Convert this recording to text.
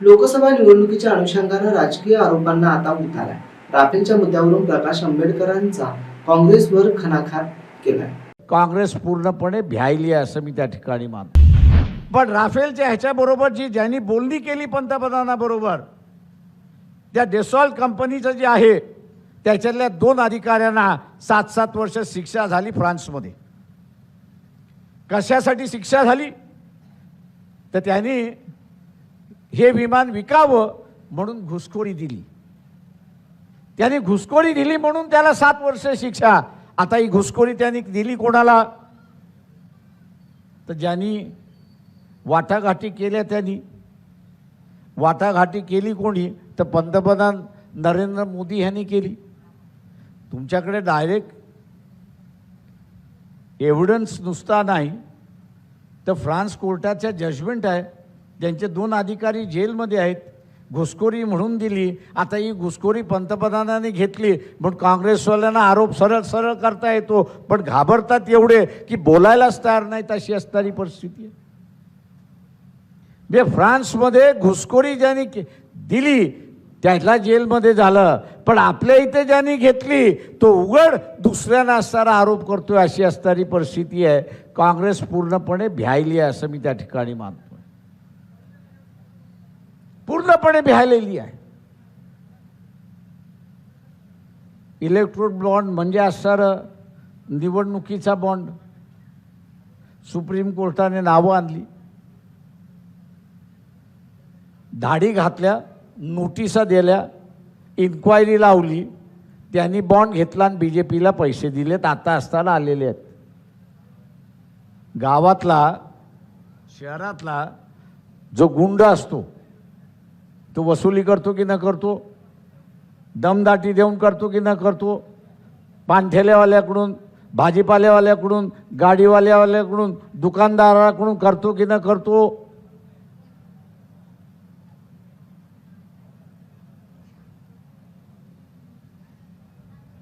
लोकसभा निवडणुकीच्या अनुषंगानं राजकीय आरोपांना आता उतार. आहे राफेलच्या मुद्द्यावरून प्रकाश आंबेडकरांचा काँग्रेसवर खनाखात केलाय. काँग्रेस पूर्णपणे भ्यायली आहे असं मी त्या ठिकाणी मानतो. पण राफेलच्या ह्याच्याबरोबर जी ज्यांनी बोलणी केली पंतप्रधानाबरोबर त्या डेसॉल कंपनीचं जे आहे त्याच्यातल्या दोन अधिकाऱ्यांना सात सात वर्ष शिक्षा झाली फ्रान्समध्ये. कशासाठी शिक्षा झाली? तर त्यांनी हे विमान विकावं म्हणून घुसखोरी दिली. त्याने घुसखोरी दिली म्हणून त्याला सात वर्ष शिक्षा. आता ही घुसखोरी त्यांनी दिली कोणाला? तर ज्यांनी वाटाघाटी केल्या त्यांनी. वाटाघाटी केली कोणी? तर पंतप्रधान नरेंद्र मोदी यांनी केली. तुमच्याकडे डायरेक्ट एव्हिडन्स नुसता नाही. तर फ्रान्स कोर्टाच्या जजमेंट आहे. ज्यांचे दोन अधिकारी जेलमध्ये आहेत घुसखोरी म्हणून दिली. आता ही घुसखोरी पंतप्रधानांनी घेतली म्हणून काँग्रेसवाल्यांना आरोप सरळ सरळ करता येतो पण घाबरतात एवढे की बोलायलाच तयार नाहीत अशी असणारी परिस्थिती आहे. जे फ्रान्समध्ये घुसखोरी ज्यांनी दिली त्याला जेलमध्ये झालं पण आपल्या इथे ज्यांनी घेतली तो उघड दुसऱ्यांना असणारा आरोप करतोय अशी असणारी परिस्थिती आहे. काँग्रेस पूर्णपणे भ्यायली आहे असं मी त्या ठिकाणी मानतो. पूर्णपणे भ्यायलेली आहे. इलेक्ट्रोड बॉन्ड म्हणजे असणारं निवडणुकीचा बॉन्ड. सुप्रीम कोर्टाने नावं आणली. धाडी घातल्या नोटिसा दिल्या इन्क्वायरी लावली. त्यांनी बॉन्ड घेतला आणि बी जे पीला पैसे दिलेत आता असताना आलेले आहेत. गावातला शहरातला जो गुंड असतो तो वसुली करतो की न करतो? दमदाटी देऊन करतो की न करतो? पानठेलेवाल्याकडून भाजीपालेवाल्याकडून गाडीवाल्यावाल्याकडून दुकानदाराकडून करतो की न करतो?